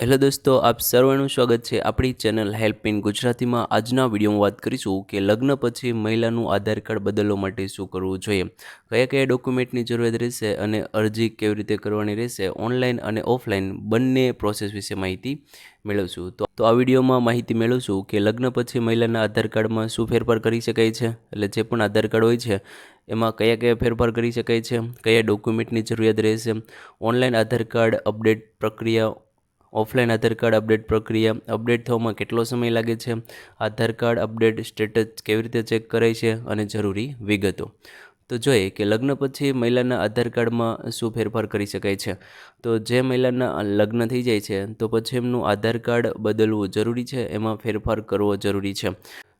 Hello દોસ્તો, આપ સર્વનું સ્વાગત છે આપણી ચેનલ હેલ્પ ઇન ગુજરાતીમાં. આજના વિડીયોમાં વાત કરીશું કે લગ્ન પછી મહિલાનું આધાર કાર્ડ બદલવા માટે શું કરવું જોઈએ? કયા કયા ડોક્યુમેન્ટની જરૂરિયાત રહેશે અને અરજી કેવી રીતે કરવાની રહેશે? ઓનલાઈન અને ઓફલાઈન બંને પ્રોસેસ વિશે માહિતી મેળવશું. તો તો આ વિડીયોમાં માહિતી મેળવશું કે લગ્ન પછી મહિલાના આધાર કાર્ડમાં શું ફેરફાર કરી શકાય છે? એટલે જે પણ આધાર કાર્ડ હોય છે, એમાં કયા કયા ફેરફાર કરી શકાય છે? કયા ડોક્યુમેન્ટની જરૂરિયાત રહેશે? ઓનલાઈન આધાર કાર્ડ અપડેટ પ્રક્રિયા ઓફલાઈન આધાર કાર્ડ અપડેટ પ્રક્રિયા અપડેટ થવામાં કેટલો સમય લાગે છે? આધાર કાર્ડ અપડેટ સ્ટેટસ કેવી રીતે ચેક કરાય છે અને જરૂરી વિગતો? તો જોઈએ કે લગ્ન પછી મહિલાના આધાર કાર્ડમાં શું ફેરફાર કરી શકાય છે? તો જે મહિલાના લગ્ન થઈ જાય છે, તો પછી એમનું આધાર કાર્ડ બદલવું જરૂરી છે? એમાં ફેરફાર કરવો જરૂરી છે?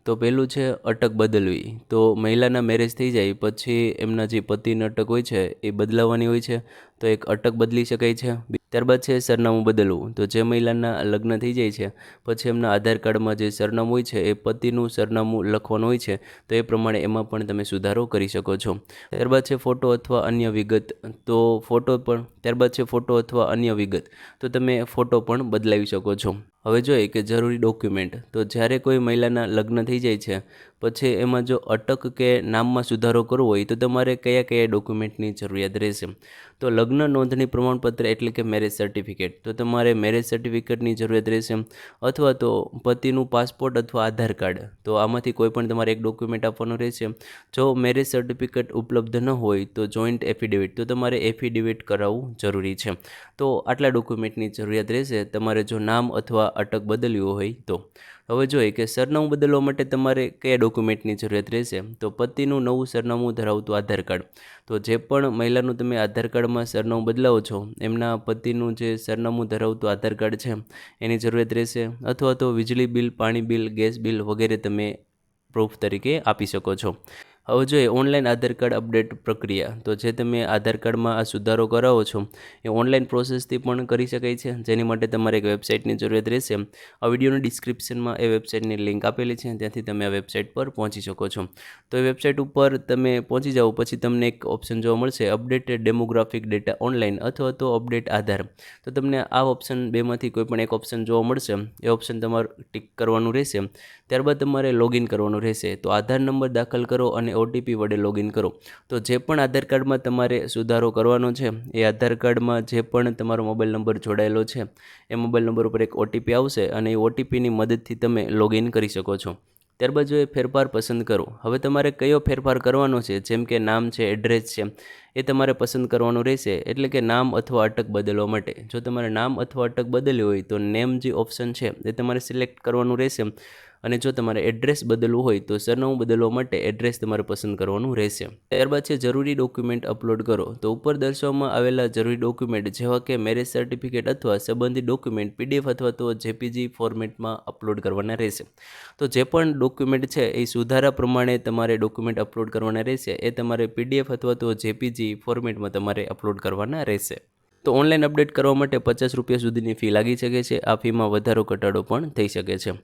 તો પહેલું છે અટક બદલવી. તો મહિલાના મેરેજ થઈ જાય, પછી એમના જે પતિની અટક હોય છે, એ બદલાવવાની હોય છે. તો એક અટક બદલી શકાય છે. ત્યારબાદ છે સરનામું બદલવું. તો જે મહિલાના લગ્ન થઈ જાય છે, પછી એમના આધાર કાર્ડમાં જે સરનામું હોય છે, એ પતિનું સરનામું લખવાનું હોય છે, તો એ પ્રમાણે એમાં પણ તમે સુધારો કરી શકો છો. ત્યારબાદ છે ફોટો અથવા અન્ય વિગત. તો ફોટો પણ, ત્યારબાદ છે ફોટો અથવા અન્ય વિગત. તો તમે ફોટો પણ બદલાવી શકો છો. હવે જોઈએ કે જરૂરી ડોક્યુમેન્ટ તો જ્યારે કોઈ મહિલાના લગ્ન થઈ જાય છે, પછી એમાં જો અટક કે નામમાં સુધારો કરવો હોય, તો તમારે કયા કયા ડોક્યુમેન્ટની જરૂરિયાત રહેશે? તો લગ્ન નોંધણી પ્રમાણપત્ર એટલે કે મેરેજ સર્ટિફિકેટ તો તમારે મેરેજ સર્ટિફિકેટની જરૂરિયાત રહેશે, અથવા તો પતિનું પાસપોર્ટ અથવા આધાર કાર્ડ. તો આમાંથી કોઈ પણ તમારે એક ડોક્યુમેન્ટ આપવાનું રહેશે. જો મેરેજ સર્ટિફિકેટ ઉપલબ્ધ ન હોય, તો જોઈન્ટ એફિડેવિટ તો તમારે એફિડેવિટ કરાવવું જરૂરી છે. તો આટલા ડોક્યુમેન્ટની જરૂરિયાત રહેશે. તમારે જો નામ અથવા અટક બદલ્યું હોય તો. હવે જોઈએ કે સરનામું બદલવા માટે તમારે કયા ડોક્યુમેન્ટની જરૂરિયાત રહેશે? તો પતિનું નવું સરનામું ધરાવતું આધાર કાર્ડ. તો જે પણ મહિલાનું તમે આધાર કાર્ડમાં સરનામું બદલાવો છો, એમના પતિનું જે સરનામું ધરાવતું આધાર કાર્ડ છે, એની જરૂરિયાત રહેશે? અથવા તો વીજળી બિલ, પાણી બિલ, ગેસ બિલ વગેરે તમે પ્રૂફ તરીકે આપી શકો છો. હવે જોઈએ ઓનલાઈન આધાર કાર્ડ અપડેટ પ્રક્રિયા, તો જે તમે આધાર કાર્ડમાં આ સુધારો કરાવો છો, એ ઓનલાઈન પ્રોસેસથી પણ કરી શકાય છે. જેની માટે તમારે એક વેબસાઇટની જરૂરિયાત રહેશે. આ વિડીયોની ડિસ્ક્રિપ્શનમાં એ વેબસાઇટની લિંક આપેલી છે, ત્યાંથી તમે આ વેબસાઇટ પર પહોંચી શકો છો. તો એ વેબસાઇટ ઉપર તમે પહોંચી જાઓ, પછી તમને એક ઓપ્શન જોવા મળશે, અપડેટ ડેમોગ્રાફિક ડેટા ઓનલાઈન અથવા તો અપડેટ આધાર. તો તમને આ ઓપ્શન બેમાંથી કોઈ પણ એક ઓપ્શન જોવા મળશે. એ ઓપ્શન તમારે ટિક કરવાનું રહેશે. ત્યારબાદ તમારે લોગિન કરવાનું રહેશે. તો આધાર નંબર દાખલ કરો અને ઓટીપી વડે લોગિન કરો. તો જે પણ આધાર કાર્ડમાં તમારે સુધારો કરવાનો છે, એ આધાર કાર્ડમાં જે પણ તમારો મોબાઈલ નંબર જોડાયેલો છે, એ મોબાઈલ નંબર ઉપર એક ઓટીપી આવશે અને એ ઓટીપીની મદદથી તમે લોગિન કરી શકો છો. ત્યારબાદ જો એ ફેરફાર પસંદ કરો. હવે તમારે કયો ફેરફાર કરવાનો છે? જેમ કે નામ છે એડ્રેસ છે, એ તમારે પસંદ કરવાનું રહેશે, એટલે કે નામ અથવા અટક બદલવા માટે. જો તમારે નામ અથવા અટક બદલ્યું હોય તો નેમ જે ઓપ્શન છે, એ તમારે સિલેક્ટ કરવાનું રહેશે. અને જો તમારે એડ્રેસ બદલવું હોય તો સરનામું બદલવા માટે એડ્રેસ તમારે પસંદ કરવાનું રહેશે. ત્યારબાદ છે, જરૂરી ડોક્યુમેન્ટ અપલોડ કરો. તો ઉપર દર્શાવવામાં આવેલા જરૂરી ડોક્યુમેન્ટ જેવા કે મેરેજ સર્ટિફિકેટ અથવા સંબંધિત ડોક્યુમેન્ટ પીડીએફ અથવા તો જેપીજી ફોર્મેટમાં અપલોડ કરવાના રહેશે. તો જે પણ ડોક્યુમેન્ટ છે, એ સુધારા પ્રમાણે તમારે ડોક્યુમેન્ટ અપલોડ કરવાના રહેશે. એ તમારે પીડીએફ અથવા તો જેપીજી ફોર્મેટમાં તમારે અપલોડ કરવાના રહેશે. તો ઓનલાઈન અપડેટ કરવા માટે પચાસ રૂપિયા સુધીની ફી લાગી શકે છે. આ ફીમાં વધારો ઘટાડો પણ થઈ શકે છે.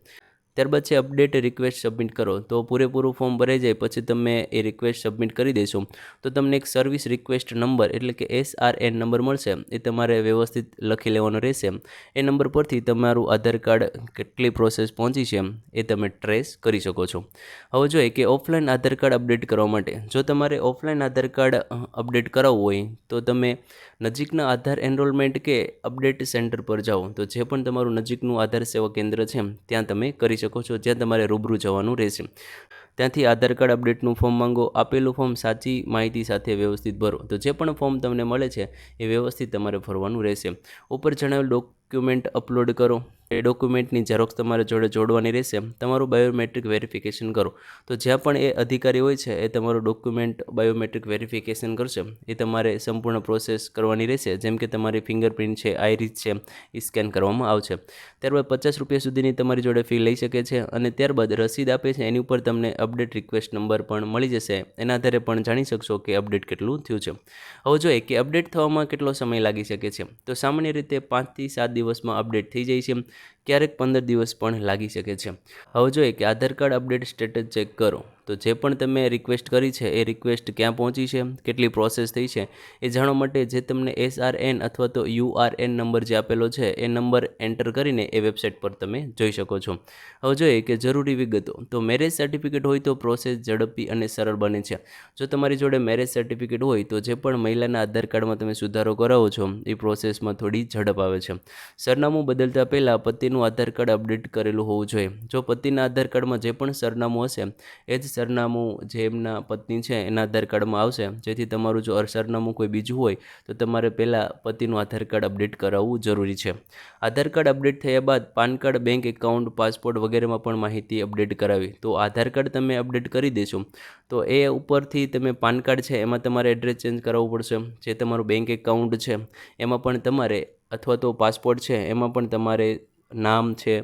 ત્યારબાદ છે અપડેટ રિક્વેસ્ટ સબમિટ કરો. તો પૂરેપૂરું ફોર્મ ભરાઈ જાય, પછી તમે એ રિક્વેસ્ટ સબમિટ કરી દેશો. તો તમને એક સર્વિસ રિક્વેસ્ટ નંબર એટલે કે એસ આર એન નંબર મળશે. એ તમારે વ્યવસ્થિત લખી લેવાનો રહેશે. એ નંબર પરથી તમારું આધાર કાર્ડ કેટલી પ્રોસેસ પહોંચી છે, એ તમે ટ્રેસ કરી શકો છો. હવે જોઈએ કે ઓફલાઈન આધાર કાર્ડ અપડેટ કરવા માટે, જો તમારે ઓફલાઈન આધાર કાર્ડ અપડેટ કરાવવું હોય, તો તમે નજીકના આધાર એનરોલમેન્ટ કે અપડેટ સેન્ટર પર જાઓ. તો જે પણ તમારું નજીકનું આધાર સેવા કેન્દ્ર છે, ત્યાં તમે કરી શકો છો, જ્યાં તમારે રૂબરૂ જવાનું રહેશે. ત્યાંથી આધાર કાર્ડ અપડેટનું ફોર્મ માંગો, આપેલું ફોર્મ સાચી માહિતી સાથે વ્યવસ્થિત ભરો. તો જે પણ ફોર્મ તમને મળે છે, એ વ્યવસ્થિત તમારે ભરવાનું રહેશે. ઉપર જણાવેલ ડોક્યુમેન્ટ અપલોડ કરો. એ ડોક્યુમેન્ટની ઝેરોક્સ તમારે જોડે જોડવાની રહેશે. તમારું બાયોમેટ્રિક વેરિફિકેશન કરો. તો જ્યાં પણ એ અધિકારી હોય છે, એ તમારું ડોક્યુમેન્ટ બાયોમેટ્રિક વેરિફિકેશન કરશે. એ તમારે સંપૂર્ણ પ્રોસેસ કરવાની રહેશે. જેમ કે તમારી ફિંગરપ્રિન્ટ છે આઈરિસ છે, એ સ્કેન કરવામાં આવશે. ત્યારબાદ પચાસ રૂપિયા સુધીની તમારી જોડે ફી લઈ શકે છે અને ત્યારબાદ રસીદ આપે છે. એની ઉપર તમને અપડેટ રિક્વેસ્ટ નંબર પણ મળી જશે. એના આધારે પણ જાણી શકશો કે અપડેટ કેટલું થયું છે. હવે જોઈએ કે અપડેટ થવામાં કેટલો સમય લાગી શકે છે. તો સામાન્ય રીતે પાંચથી સાત દિવસમાં અપડેટ થઈ જાય છે. ક્યારેક પંદર દિવસ પણ લાગી શકે છે. હવે જોઈએ કે Aadhaar card update status check કરો. તો જે પણ તમે રિક્વેસ્ટ કરી છે, એ રિક્વેસ્ટ ક્યાં પહોંચી છે, કેટલી પ્રોસેસ થઈ છે, એ જાણવા માટે જે તમને એસ આર એન અથવા તો યુ આર એન નંબર જે આપેલો છે, એ નંબર એન્ટર કરીને એ વેબસાઇટ પર તમે જોઈ શકો છો. હવે જોઈએ કે જરૂરી વિગતો. તો મેરેજ સર્ટિફિકેટ હોય તો પ્રોસેસ ઝડપી અને સરળ બને છે. જો તમારી જોડે મેરેજ સર્ટિફિકેટ હોય તો જે પણ મહિલાના આધાર કાર્ડમાં તમે સુધારો કરાવો છો, એ પ્રોસેસમાં થોડી ઝડપ આવે છે. સરનામું બદલતા પહેલાં પતિનું આધાર કાર્ડ અપડેટ કરેલું હોવું જોઈએ. જો પતિના આધાર કાર્ડમાં જે પણ સરનામું હશે, એ જ સરનામું જે એમના પત્ની છે, એના આધાર કાર્ડમાં આવશે. જેથી તમારું જો સરનામું કોઈ બીજું હોય, તો તમારે પહેલાં પતિનું આધાર કાર્ડ અપડેટ કરાવવું જરૂરી છે. આધાર કાર્ડ અપડેટ થયા બાદ PAN card, bank account, passport વગેરેમાં પણ માહિતી અપડેટ કરાવી. તો આધાર કાર્ડ તમે અપડેટ કરી દેશો. તો એ ઉપરથી તમે પાન કાર્ડ છે, એમાં તમારે એડ્રેસ ચેન્જ કરાવવું પડશે. જે તમારું બેંક એકાઉન્ટ છે, એમાં પણ તમારે અથવા તો પાસપોર્ટ છે, એમાં પણ તમારે નામ છે,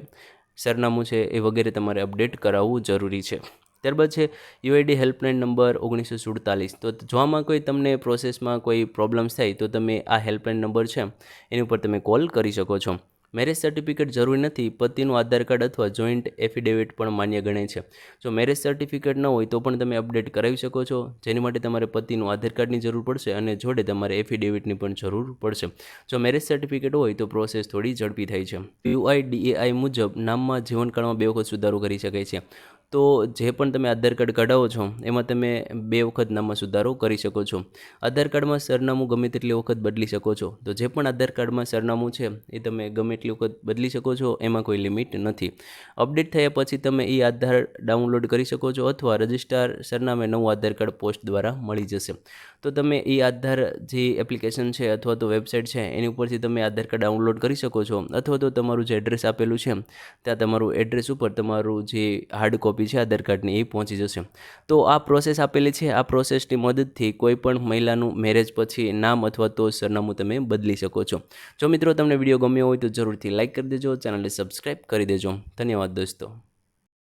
સરનામું છે એ વગેરે તમારે અપડેટ કરાવવું જરૂરી છે. ત્યારબાદ છે, યુઆઈડી હેલ્પલાઇન નંબર ઓગણીસો સુડતાલીસ. તો જો આમાં કોઈ તમને પ્રોસેસમાં કોઈ પ્રોબ્લેમ્સ થાય તો તમે આ હેલ્પલાઇન નંબર છે, એની ઉપર તમે કોલ કરી શકો છો. મેરેજ સર્ટિફિકેટ જરૂરી નથી, પતિનું આધાર કાર્ડ અથવા જોઈન્ટ એફિડેવિટ પણ માન્ય ગણાય છે. જો મેરેજ સર્ટિફિકેટ ન હોય તો પણ તમે અપડેટ કરાવી શકો છો, જેની માટે તમારે પતિનું આધાર કાર્ડની જરૂર પડશે અને જોડે તમારે એફિડેવિટની પણ જરૂર પડશે. જો મેરેજ સર્ટિફિકેટ હોય તો પ્રોસેસ થોડી ઝડપી થાય છે. યુઆઈડીએઆઈ મુજબ નામમાં જીવનકાળમાં બે વખત સુધારો કરી શકાય છે. તો જે પણ તમે આધાર કાર્ડ કઢાવો છો, એમાં તમે બે વખત નામમાં સુધારો કરી શકો છો. આધાર કાર્ડમાં સરનામું ગમે તેટલી વખત બદલી શકો છો. તો જે પણ આધાર કાર્ડમાં સરનામું છે, એ તમે ગમે એટલી વખત બદલી શકો છો, એમાં કોઈ લિમિટ નથી. અપડેટ થયા પછી તમે એ આધાર ડાઉનલોડ કરી શકો છો અથવા રજિસ્ટ્રાર સરનામે નવું આધાર કાર્ડ પોસ્ટ દ્વારા મળી જશે. તો તમે એ આધાર જે એપ્લિકેશન છે અથવા તો વેબસાઇટ છે, એની ઉપરથી તમે આધાર કાર્ડ ડાઉનલોડ કરી શકો છો. અથવા તો તમારું જે એડ્રેસ આપેલું છે, ત્યાં તમારું એડ્રેસ ઉપર તમારું જે હાર્ડ કોપી છે આધાર કાર્ડની એ પહોંચી જશે. તો આ પ્રોસેસ આપેલી છે. આ પ્રોસેસની મદદથી કોઈ પણ મહિલાનું મેરેજ પછી નામ અથવા તો સરનામું તમે બદલી શકો છો. જો મિત્રો તમને વીડિયો ગમ્યો હોય તો જરૂરથી લાઇક કરી દેજો. ચેનલને સબસ્ક્રાઈબ કરી દેજો. ધન્યવાદ દોસ્તો.